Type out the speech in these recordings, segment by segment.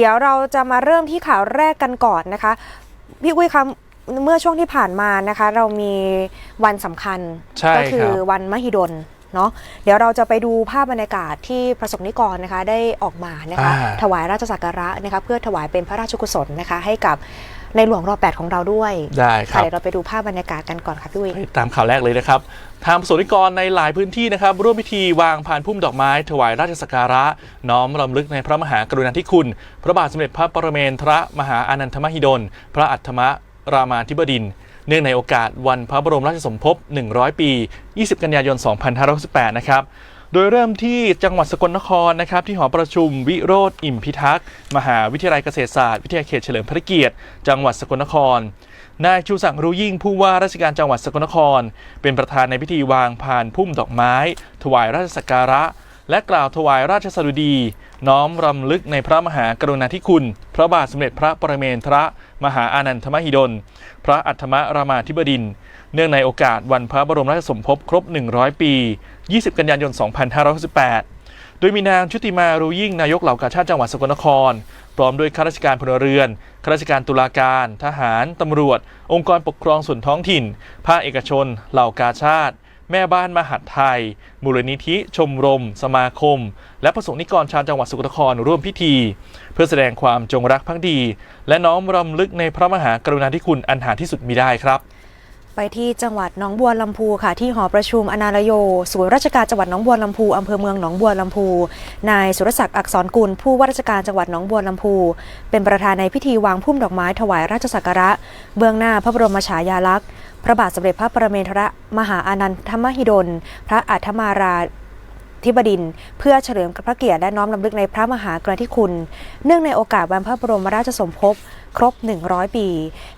เดี๋ยวเราจะมาเริ่มที่ข่าวแรกกันก่อนนะคะ พี่อุ้ยคะเมื่อช่วงที่ผ่านมานะคะ เรามีวันสำคัญใช่ก็คืคอรับวันมหิดลเนาะเดี๋ยวเราจะไปดูภาพบรรยากาศที่ประสบนิกรนะคะได้ออกมานะคะอ่าถวายราชสักการะนะคะเพื่อถวายเป็นพระราชกุศลนะคะให้กับ ในหลวงรอแปดของเราด้วยได้คค่ะรับเดี๋ยวเราไปดูภาพบรรยากาศกันก่อนค่ะพี่อุ้ยไปตามข่าวแรกเลยนะครับ ทางประสงนิกรในหลายพื้นที่นะครับ ร่วมพิธีวางพานพุ่มดอกไม้ ถวายราชสักการะ น้อมรำลึกในพระมหากรุณาธิคุณ พระบาทสมเด็จพระปรเมนทรมหาอานันทมหิดล พระอัฏฐมรามาธิบดินทร์เนื่องในโอกาสวันพระบรมราชสมภพ 100 ปี 20 กันยายน 2568 นะครับ โดยเริ่มที่จังหวัดสกลนครนะครับที่หอประชุมวิโรธอิ่มพิทักษ์มหาวิทยาลัยเกษตรศาสตร์วิทยาเขตเฉลิมพระเกียรติ จังหวัดสกลนครนายชูศักดิ์รู้ยิ่งผู้ว่าราชการจังหวัดสกลนคร เป็นประธานในพิธีวางพานพุ่มดอกไม้ ถวายราชสักการะ และกล่าวถวายราชสดุดี น้อมรำลึกในพระมหากรุณาธิคุณ พระบาทสมเด็จพระปรเมนทรมหาอานันทมหิดล พระอัฏฐมรามาธิบดิน เนื่องในโอกาสวันพระบรมราชสมภพครบ 100 ปี 20 กันยายน 2568 โดยมีนางชุติมารู้ยิ่งนายกเหล่ากาชาติจังหวัดสกลนครพร้อมด้วยข้าราชการพลเรือน ข้าราชการตุลาการ ทหาร ตำรวจ องค์กรปกครองส่วนท้องถิ่น ภาคเอกชน เหล่ากาชาติ แม่บ้านมหาดไทย มูลนิธิ ชมรม สมาคม และประสงค์นิกรชาวจังหวัดสกลนครร่วมพิธี เพื่อแสดงความจงรักภักดี และน้อมรำลึกในพระมหากรุณาธิคุณอันหาที่สุดมิได้ครับไปที่จังหวัดหนองบัวลำพูค่ะที่หอประชุมอนาลโยศูนย์ราชการจังหวัดหนองบัวลำพูอำเภอเมืองหนองบัวลำพู นายสุรศักดิ์อักษรกุลผู้ว่าราชการจังหวัดหนองบัวลำพู เป็นประธานในพิธีวางพุ่มดอกไม้ถวายราชสักการะ เบื้องหน้าพระบรมฉายาลักษณ์ พระบาทสมเด็จพระปรเมนทรมหาอานันทมหิดล พระอัฏฐมาราธิบดิน เพื่อเฉลิมพระเกียรติและน้อมรำลึกในพระมหากรุณาธิคุณ เนื่องในโอกาสวันพระบรมราชสมภพครบ 100 ปี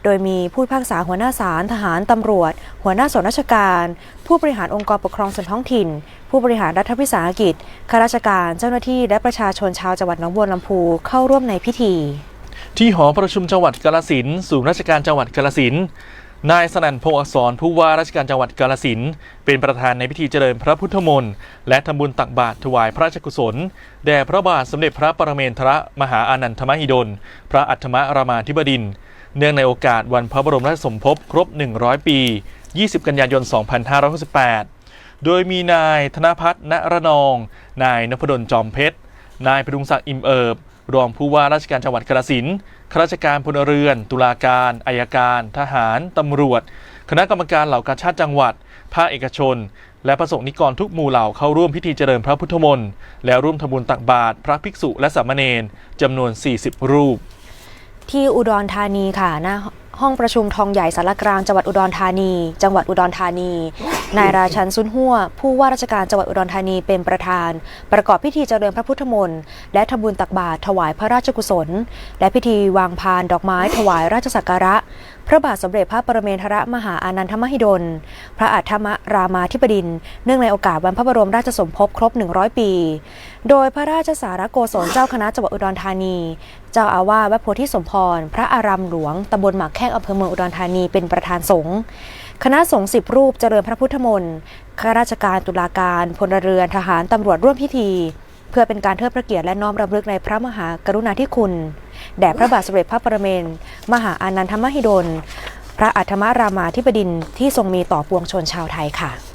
โดยมีผู้พิพากษาหัวหน้าศาลทหารตำรวจ หัวหน้าส่วนราชการ ผู้บริหารองค์กรปกครองส่วนท้องถิ่น ผู้บริหารรัฐวิสาหกิจข้าราชการเจ้าหน้าที่และประชาชนชาวจังหวัดหนองบัวลำพูเข้าร่วมในพิธี ที่หอประชุมจังหวัดกาลสินศูนย์ราชการจังหวัดกาลสิน นายสนั่นพงศ์อักษรผู้ว่าราชการจังหวัดกาลสินเป็นประธานในพิธีเจริญพระพุทธมนต์และทำบุญตักบาตรถวายพระราชกุศล แด่พระบาทสมเด็จพระปรเมนทรมหาอานันทมหิดล พระอัฏมรามาธิบดิน เนื่องในโอกาสวันพระบรมราชสมภพครบ 100 ปี 20 กันยายน 2568 โดยมีนายธนพัฒน์ณระนอง นายนพดลจอมเพชร นายพดุงศักดิ์อิมเอิบ รองผู้ว่าราชการจังหวัดกระสินข้าราชการพลเรือน ตุลาการอายการ ทหาร ตำรวจ คณะกรรมการเหล่ากาชาติจังหวัด ภาคเอกชน และประสงค์นิกรทุกหมู่เหล่าเข้าร่วมพิธีเจริญพระพุทธมนต์แล้วร่วมทำบุญตักบาตรพระภิกษุและสามเณรจำนวน 40 รูปที่อุดรธานีค่ะหน้า ห้องประชุมทองใหญ่สารกลางจังหวัดอุดรธานี จังหวัดอุดรธานี นายราชันซุนหัวผู้ว่าราชการจังหวัดอุดรธานีเป็นประธาน ประกอบพิธีเจริญพระพุทธมนต์และทำบุญตักบาตรถวายพระราชกุศล และพิธีวางพานดอกไม้ถวายราชสักการะพ ระบาทสมเด็จพระปรเมนทรมหาอานันทมหิดล พระอัฏฐมรามาธิบดิน เนื่องในโอกาสวันพระบรมราชสมภพครบ 100 ปี โดยพระราชสารโกศลเจ้าคณะจังหวัดอุดรธานี เจ้าอาวาสวัดโพธิสมพร พระอารามหลวงตำบลหมากแข้งอำเภอเมืองอุดรธานีเป็นประธานสงฆ์คณะสงฆ์สิบรูปเจริญพระพุทธมนต์ข้าราชการตุลาการพลเรือนทหารตำรวจร่วมพิธี เพื่อเป็นการเทิดพระเกียรติและน้อมรำลึกในพระมหากรุณาธิคุณ แด่พระบาทสมเด็จพระปรเมนมหาอานันทมหิดล พระอัธมรามาธิบดินที่ทรงมีต่อปวงชนชาวไทยค่ะ